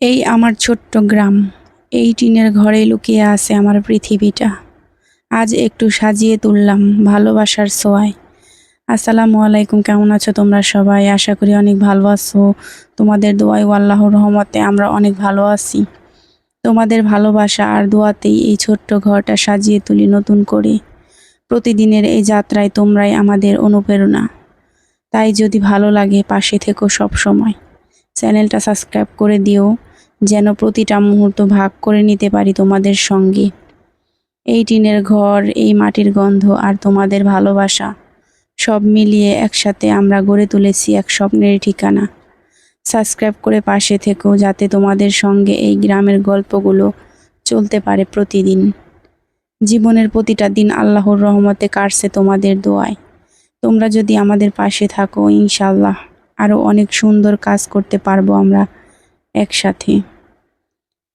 এই আমার ছোট্ট গ্রাম। এই টিনের ঘরে লুকিয়ে আছে আমার পৃথিবীটা। আজ একটু সাজিয়ে তুললাম ভালোবাসার ছোঁয়ায়। আসসালামু আলাইকুম, কেমন আছো তোমরা সবাই? আশা করি অনেক ভালো আছো। তোমাদের দোয়াই আল্লাহর রহমতে আমরা অনেক ভালো আছি। তোমাদের ভালোবাসা আর দোয়াতেই এই ছোট্ট ঘরটা সাজিয়ে তুলি নতুন করে। প্রতিদিনের এই যাত্রায় তোমরাই আমাদের অনুপ্রেরণা। তাই যদি ভালো লাগে পাশে থেকো সব সময় চ্যানেলটা সাবস্ক্রাইব করে দিও। যেন প্রতিটা মুহূর্ত ভাগ করে নিতে পারি তোমাদের সঙ্গে। এই টিনের ঘর, এই মাটির গন্ধ আর তোমাদের ভালোবাসা, সব মিলিয়ে একসাথে আমরা গড়ে তুলেছি এক স্বপ্নের ঠিকানা। সাবস্ক্রাইব করে পাশে থেকো যাতে তোমাদের সঙ্গে এই গ্রামের গল্পগুলো চলতে পারে প্রতিদিন। জীবনের প্রতিটা দিন আল্লাহর রহমতে কাটছে তোমাদের দোয়ায়। তোমরা যদি আমাদের পাশে থাকো ইনশাল্লাহ আরও অনেক সুন্দর কাজ করতে পারব আমরা। একসাথে।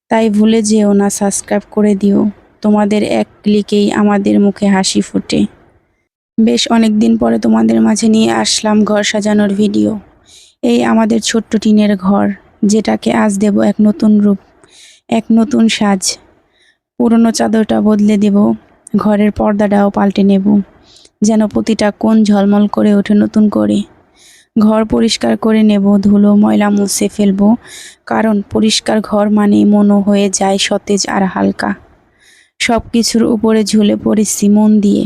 তাই ভুলে যেও না, সাবস্ক্রাইব করে দিও। তোমাদের এক ক্লিকেই আমাদের মুখে হাসি ফোটে। বেশ অনেক দিন পরে তোমাদের মাঝে নিয়ে আসলাম ঘর সাজানোর ভিডিও। এই আমাদের ছোট্ট টিনের ঘর, যেটাকে আজ দেব এক নতুন রূপ, এক নতুন সাজ। পুরনো চাদরটা বদলে দেব, ঘরের পর্দাটাও পাল্টে নেব, যেন প্রতিটা কোণ ঝলমল করে ওঠে নতুন করে। ঘর পরিষ্কার করে নেব, ধুলো, ময়লা মুছে ফেলব। কারণ পরিষ্কার ঘর মানে মনো হয়ে যায় সতেজ আর হালকা। সব কিছুর উপরে ঝুলে পড়েছি মন দিয়ে,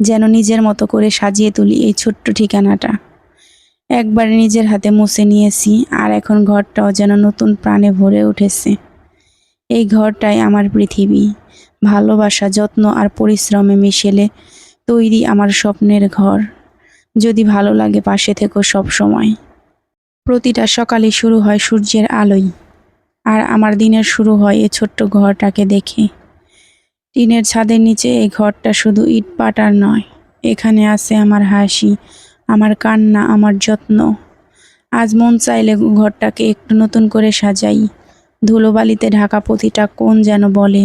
যেন নিজের মতো করে সাজিয়ে তুলি এই ছোট্ট ঠিকানাটা। একবারে নিজের হাতে মুছে নিয়েছি, আর এখন ঘরটাও যেন নতুন প্রাণে ভরে উঠেছে। এই ঘরটাই আমার পৃথিবী। ভালোবাসা, যত্ন আর পরিশ্রমে মিশেলে তৈরি আমার স্বপ্নের ঘর। যদি ভালো লাগে পাশে থেকো সব সময়। প্রতিটা সকালে শুরু হয় সূর্যের আলোয় আর আমার দিনের শুরু হয় এই ছোট্ট ঘরটাকে দেখে। টিনের ছাদের নিচে এই ঘরটা শুধু ইট পাটার নয়, এখানে আছে আমার হাসি, আমার কান্না, আমার যত্ন। আজ মন চাইলে ঘরটাকে একটু নতুন করে সাজাই। ধুলোবালিতে ঢাকা প্রতিটা কোণ যেন বলে,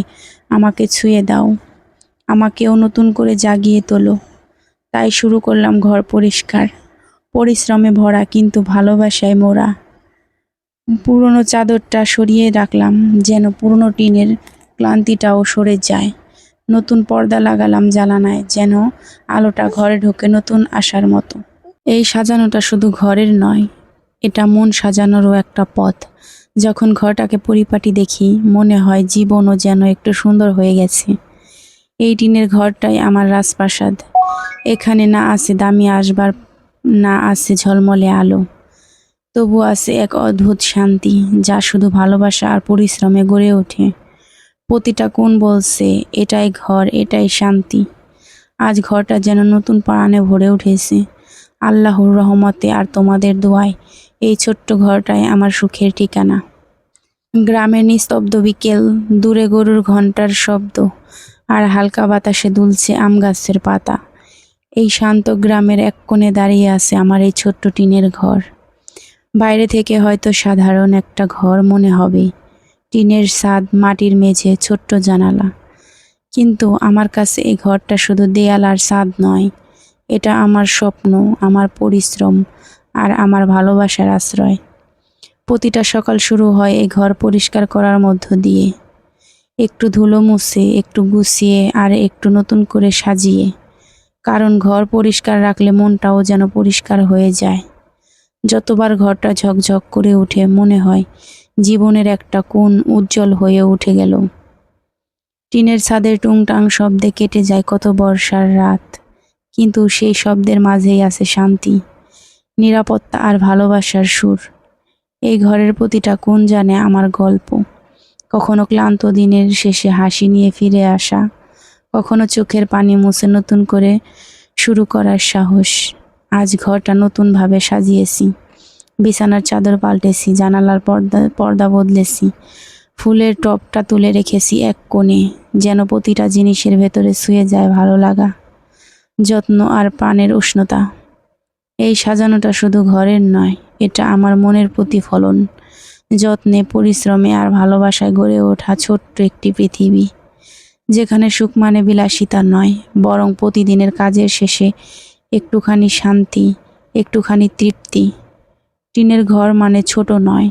আমাকে ছুঁয়ে দাও, আমাকেও নতুন করে জাগিয়ে তোলো। তাই শুরু করলাম ঘর পরিষ্কার। পরিশ্রমে ভরা কিন্তু ভালোবাসায় মোরা। পুরনো চাদরটা সরিয়ে রাখলাম যেন পুরনো টিনের ক্লান্তিটাও সরে যায়। নতুন পর্দা লাগালাম জ্বালানায় যেন আলোটা ঘরে ঢোকে নতুন আসার মতো। এই সাজানোটা শুধু ঘরের নয়, এটা মন সাজানোরও একটা পথ। যখন ঘরটাকে পরিপাটি দেখি, মনে হয় জীবনও যেন একটু সুন্দর হয়ে গেছে। এই টিনের ঘরটাই আমার রাজপ্রাসাদ। এখানে না আছে, দামি আসবার না আছে ঝলমলে আলো। তবু আছে এক অদ্ভুত শান্তি, যা শুধু ভালোবাসা আর পরিশ্রমে গড়ে ওঠে। প্রতিটা কোন বলছে, এটাই ঘর, এটাই শান্তি। আজ ঘরটা যেন নতুন প্রাণে ভরে উঠেছে। আল্লাহর রহমতে আর তোমাদের দোয়ায়, এই ছোট্ট ঘরটাই আমার সুখের ঠিকানা। গ্রামের নিস্তব্ধ বিকেল, দূরে গরুর ঘণ্টার শব্দ, আর হালকা বাতাসে দুলছে আম গাছের পাতা। এই শান্ত গ্রামের এক কোণে দাঁড়িয়ে আছে আমার এই ছোট্ট টিনের ঘর। বাইরে থেকে হয়তো সাধারণ একটা ঘর মনে হবে। টিনের ছাদ, মাটির মেঝে, ছোট্ট জানালা। কিন্তু আমার কাছে এই ঘরটা শুধু দেয়াল আর ছাদ নয়। এটা আমার স্বপ্ন, আমার পরিশ্রম আর আমার ভালোবাসার আশ্রয়। প্রতিটা সকাল শুরু হয় এই ঘর পরিষ্কার করার মধ্য দিয়ে। একটু ধুলো মুছে, একটু গুছিয়ে আর একটু নতুন করে সাজিয়ে। কারণ ঘর পরিষ্কার রাখলে মনটাও যেন পরিষ্কার হয়ে যায়। যতবার ঘরটা ঝকঝক করে ওঠে মনে হয় জীবনের একটা কোণ উজ্জ্বল হয়ে উঠে গেল। টিনের ছাদের টুংটাং শব্দে কেটে যায় কত বর্ষার রাত। কিন্তু সেই শব্দের মাঝেই আছে শান্তি, নিরাপত্তা আর ভালোবাসার সুর। এই ঘরের প্রতিটা কোণ জানে আমার গল্প। কখনো ক্লান্ত দিনের শেষে হাসি নিয়ে ফিরে আসা। কখনো চোখের পানি মুছে নতুন করে শুরু করার সাহস। আজ ঘরটা নতুনভাবে সাজিয়েছি। বিছানার চাদর পাল্টেছি, জানালার পর্দা পর্দা বদলেছি। ফুলের টপটা তুলে রেখেছি এক কোণে, যেন প্রতিটা জিনিসের ভেতরে শুয়ে যায় ভালো লাগা, যত্ন আর প্রাণের উষ্ণতা। এই সাজানোটা শুধু ঘরের নয়, এটা আমার মনের প্রতিফলন। যত্নে, পরিশ্রমে আর ভালোবাসায় গড়ে ওঠা ছোট্ট একটি পৃথিবী। যেখানে সুখ মানে বিলাসিতা নয়, বরং প্রতিদিনের কাজের শেষে একটুখানি শান্তি, একটুখানি তৃপ্তি। টিনের ঘর মানে ছোট নয়,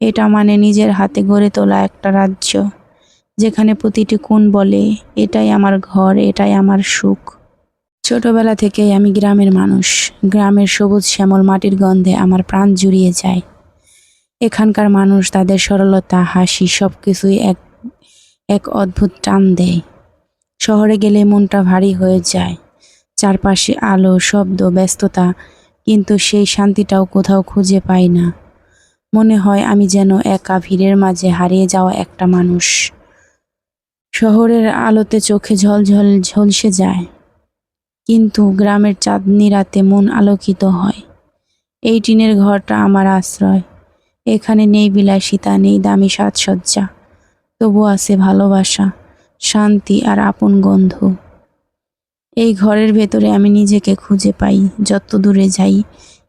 এটা মানে নিজের হাতে গড়ে তোলা একটা রাজ্য, যেখানে প্রতিটি কোণ বলে, এটাই আমার ঘর, এটাই আমার সুখ। ছোটবেলা থেকেই আমি গ্রামের মানুষ, গ্রামের সবুজ শ্যামল মাটির গন্ধে আমার প্রাণ জুড়িয়ে যায়। এখানকার মানুষ তাদের সরলতা, হাসি সব কিছুই এক এক অদ্ভুত টান দেয়। শহরে গেলে মনটা ভারী হয়ে যায়। চারপাশে আলো, শব্দ, ব্যস্ততা, কিন্তু সেই শান্তিটাও কোথাও খুঁজে পাই না। মনে হয় আমি যেন একা ভিড়ের মাঝে হারিয়ে যাওয়া একটা মানুষ। শহরের আলোতে চোখে ঝলঝল ঝলসে যায়। কিন্তু গ্রামের চাঁদনি রাতে মন আলোকিত হয়। এই টিনের ঘরটা আমার আশ্রয়। এখানে নেই বিলাসিতা, নেই দামি সাজসজ্জা। তবু আছে ভালোবাসা, শান্তি আর আপন গন্ধ এই ঘরের ভেতরে আমি নিজেকে খুঁজে পাই, যত দূরে যাই,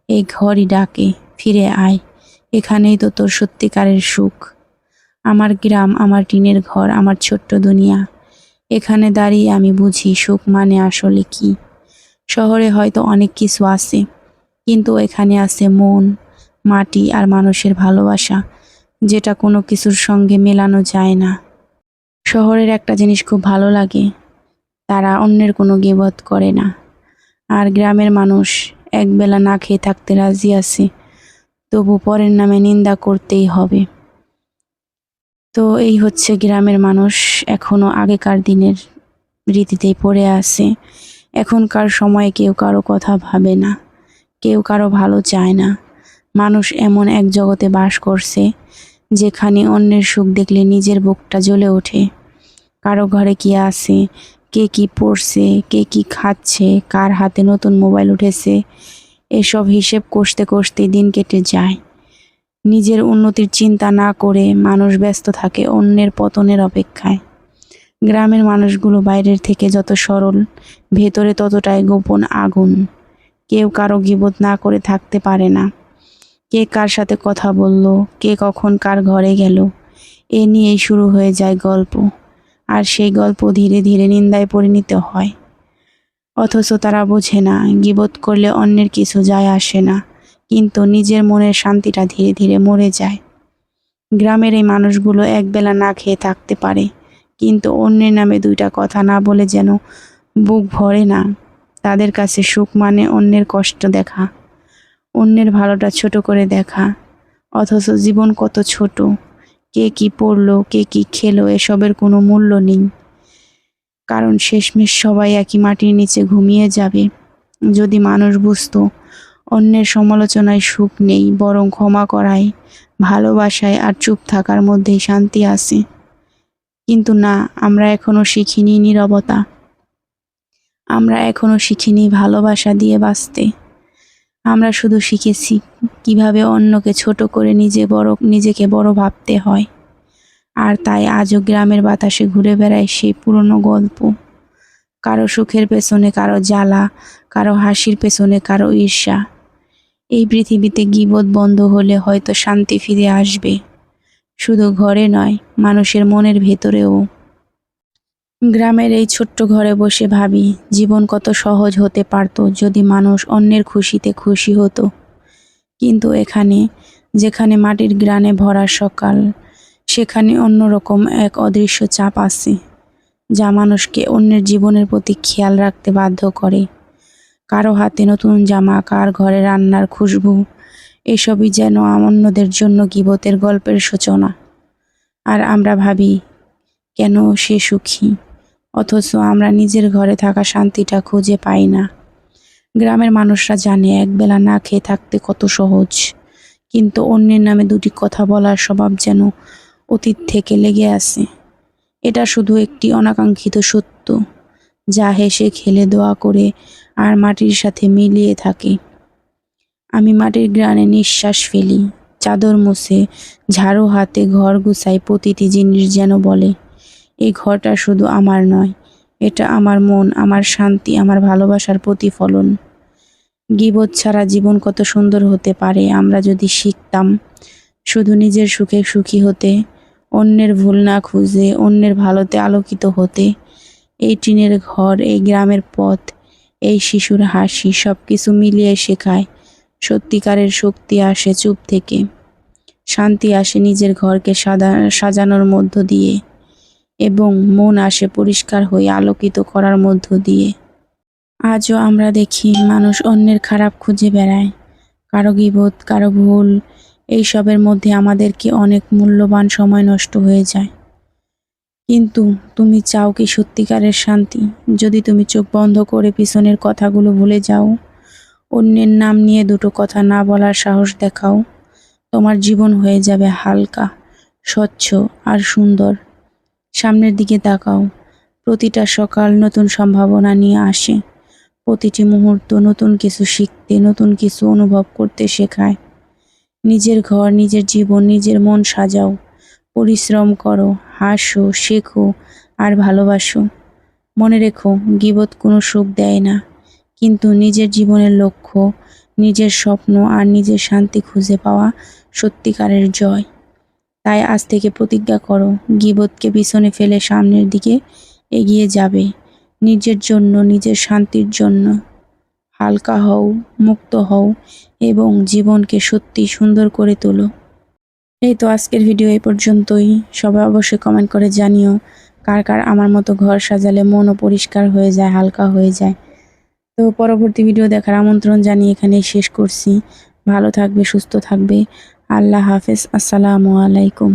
এই ঘরই ডাকে, ফিরে আয়, এখানেই তো তোর সত্যিকারের সুখ। আমার গ্রাম, আমার টিনের ঘর, আমার ছোট্ট দুনিয়া, এখানে দাঁড়িয়ে আমি বুঝি সুখ মানে আসলে কি। শহরে হয়তো অনেক কিছু আছে, কিন্তু এখানে আছে মন, মাটি আর মানুষের ভালোবাসা যেটা কোনো কিছুর সঙ্গে মেলানো যায় না। শহরের একটা জিনিস খুব ভালো লাগে, তারা অন্যের কোনো গিবত করে না। আর গ্রামের মানুষ একবেলা না খেয়ে থাকতে রাজি আছে, তবু পরের নামে নিন্দা করতেই হবে। তো এই হচ্ছে গ্রামের মানুষ এখনও আগেকার দিনের রীতিতেই পড়ে আছে। এখনকার সময়ে কেউ কারও কথা ভাবে না, কেউ কারও ভালো চায় না। মানুষ এমন এক জগতে বাস করছে যেখানে অন্যের সুখ দেখলে নিজের বুকটা জ্বলে ওঠে। কারও ঘরে কি আছে? কে কি পড়ছে? কে কি খাচ্ছে? কার হাতে নতুন মোবাইল উঠেছে? এসব হিসেব কষতে কষতে দিন কেটে যায়। নিজের উন্নতির চিন্তা না করে মানুষ ব্যস্ত থাকে অন্যের পতনের অপেক্ষায়। গ্রামের মানুষগুলো বাইরের থেকে যত সরল, ভেতরে ততটাই গোপন আগুন। কেউ কারও গিবত না করে থাকতে পারে না। কে কার সাথে কথা বলল, কে কখন কার ঘরে গেল, এ নিয়েই শুরু হয়ে যায় গল্প। আর সেই গল্প ধীরে ধীরে নিন্দায় পরিণত হয়। অথচ তারা বোঝে না, গিবোধ করলে অন্যের কিছু যায় আসে না, কিন্তু নিজের মনের শান্তিটা ধীরে ধীরে মরে যায়। গ্রামের এই মানুষগুলো একবেলা না খেয়ে থাকতে পারে, কিন্তু অন্যের নামে দুইটা কথা না বলে যেন বুক ভরে না। তাদের কাছে সুখ মানে অন্যের কষ্ট দেখা। অন্যের ভালোটা ছোট করে দেখা। অথচ জীবন কত ছোট। কে কি পড়ল, কে কি খেলো, এসবের কোনো মূল্য নেই। কারণ শেষমেশ সবাই একই মাটির নিচে ঘুমিয়ে যাবে। যদি মানুষ বুঝত, অন্যের সমালোচনায় সুখ নেই, বরং ক্ষমা করায়, ভালোবাসায় আর চুপ থাকার মধ্যেই শান্তি আছে। কিন্তু না, আমরা এখনও শিখিনি নিরবতা। আমরা এখনও শিখিনি ভালোবাসা দিয়ে বাঁচতে। আমরা শুধু শিখেছি কীভাবে অন্যকে ছোট করে নিজে বড়, নিজেকে বড় ভাবতে হয়। আর তাই আজও গ্রামের বাতাসে ঘুরে বেড়ায় সেই পুরনো গল্প। কারও সুখের পেছনে কারও জ্বালা, কারও হাসির পেছনে কারও ঈর্ষা। এই পৃথিবীতে গিবত বন্ধ হলে হয়তো শান্তি ফিরে আসবে। শুধু ঘরে নয়, মানুষের মনের ভেতরেও। গ্রামের এই ছোট্ট ঘরে বসে ভাবি, জীবন কত সহজ হতে পারত যদি মানুষ অন্যের খুশিতে খুশি হতো। কিন্তু এখানে, যেখানে মাটির গ্রানে ভরা সকাল, সেখানে অন্যরকম এক অদৃশ্য চাপ আছে, যা মানুষকে অন্যের জীবনের প্রতি খেয়াল রাখতে বাধ্য করে। কারও হাতে নতুন জামা, কার ঘরে রান্নার খুশবু, এসবই যেন অন্যদের জন্য গিবতের গল্পের সূচনা। আর আমরা ভাবি, কেন সে সুখী? অথচ আমরা নিজের ঘরে থাকা শান্তিটা খুঁজে পাই না। গ্রামের মানুষরা জানে একবেলা না খেয়ে থাকতে কত সহজ। কিন্তু অন্যের নামে দুটি কথা বলার স্বভাব যেন অতীত থেকে লেগে আছে। এটা শুধু একটি অনাকাঙ্ক্ষিত সত্য। যা হেসে খেলে দোয়া করে আর মাটির সাথে মিলিয়ে থাকে। আমি মাটির গ্রানে নিঃশ্বাস ফেলি, চাদর মুছে, ঝাড়ু হাতে ঘর গুছাই প্রতিটি জিনিস যেন বলে। এই ঘরটা শুধু আমার নয়, এটা আমার মন, আমার শান্তি, আমার ভালোবাসার প্রতিফলন। গিবত ছাড়া জীবন কত সুন্দর হতে পারে, আমরা যদি শিখতাম শুধু নিজের সুখে সুখী হতে, অন্যের ভুল না খুঁজে, অন্যের ভালোতে আলোকিত হতে। এই টিনের ঘর, এই গ্রামের পথ, এই শিশুর হাসি সব কিছু মিলিয়ে শেখায়, সত্যিকারের শক্তি আসে চুপ থেকে। শান্তি আসে নিজের ঘরকে সাজানোর মধ্য দিয়ে। এবং মন আসে পরিষ্কার হয়ে আলোকিত করার মধ্য দিয়ে। আজও আমরা দেখি মানুষ অন্যের খারাপ খুঁজে বেড়ায়। কারও গিবোধ কারও ভুল, এইসবের মধ্যে আমাদেরকে অনেক মূল্যবান সময় নষ্ট হয়ে যায়। কিন্তু তুমি চাও কি সত্যিকারের শান্তি? যদি তুমি চোখ বন্ধ করে পিছনের কথাগুলো ভুলে যাও, অন্যের নাম নিয়ে দুটো কথা না বলার সাহস দেখাও, তোমার জীবন হয়ে যাবে হালকা, স্বচ্ছ আর সুন্দর। সামনের দিকে তাকাও। প্রতিটা সকাল নতুন সম্ভাবনা নিয়ে আসে। প্রতিটি মুহূর্ত নতুন কিছু শিখতে, নতুন কিছু অনুভব করতে শেখায়। নিজের ঘর, নিজের জীবন, নিজের মন সাজাও। পরিশ্রম করো, হাসো, শেখো আর ভালোবাসো। মনে রেখো, গিবত কোনো সুখ দেয় না। কিন্তু নিজের জীবনের লক্ষ্য, নিজের স্বপ্ন আর নিজের শান্তি খুঁজে পাওয়া সত্যিকারের জয়। তাই আজ থেকে প্রতিজ্ঞা করো, গিবতকে পিছনে ফেলে সামনের দিকে এগিয়ে যাবে। নিজের জন্য, নিজের শান্তির জন্য। হালকা হও, মুক্ত হও এবং জীবনকে সত্যি সুন্দর করে তোলো। এই তো আজকের ভিডিও এই পর্যন্তই। সবাই অবশ্যই কমেন্ট করে জানিও কার কার আমার মতো ঘর সাজালে মনও পরিষ্কার হয়ে যায়, হালকা হয়ে যায়। তো পরবর্তী ভিডিও দেখার আমন্ত্রণ জানিয়ে এখানেই শেষ করছি। ভালো থাকবে, সুস্থ থাকবে। আল্লাহ হাফেজ আসসালামু আলাইকুম